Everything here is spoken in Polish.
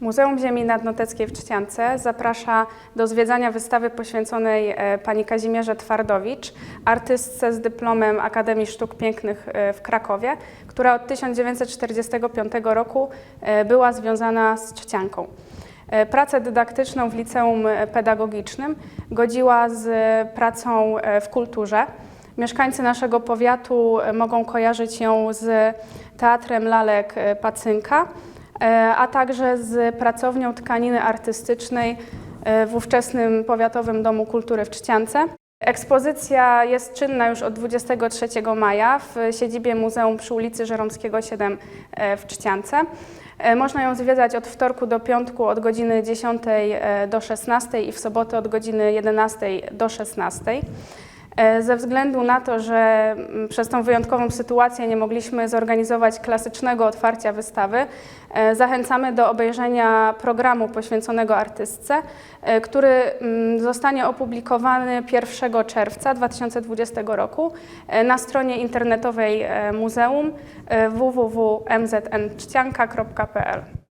Muzeum Ziemi Nadnoteckiej w Trzciance zaprasza do zwiedzania wystawy poświęconej e, pani Kazimierze Twardowicz, artystce z dyplomem Akademii Sztuk Pięknych e, w Krakowie, która od 1945 roku e, była związana z Trzcianką. E, Pracę dydaktyczną w liceum pedagogicznym godziła z pracą w kulturze. Mieszkańcy naszego powiatu mogą kojarzyć ją z Teatrem Lalek Pacynka, a także z pracownią tkaniny artystycznej e, w ówczesnym Powiatowym Domu Kultury w Trzciance. Ekspozycja jest czynna już od 23 maja w siedzibie Muzeum przy ulicy Żeromskiego 7 e, w Trzciance. E, Można ją zwiedzać od wtorku do piątku od godziny 10 e, do 16 i w sobotę od godziny 11 do 16. E, Ze względu na to, że mm, przez tą wyjątkową sytuację nie mogliśmy zorganizować klasycznego otwarcia wystawy, e, zachęcamy do obejrzenia programu poświęconego artystce, e, który mm, zostanie opublikowany 1 czerwca 2020 roku na stronie internetowej muzeum www.mznczcianka.pl.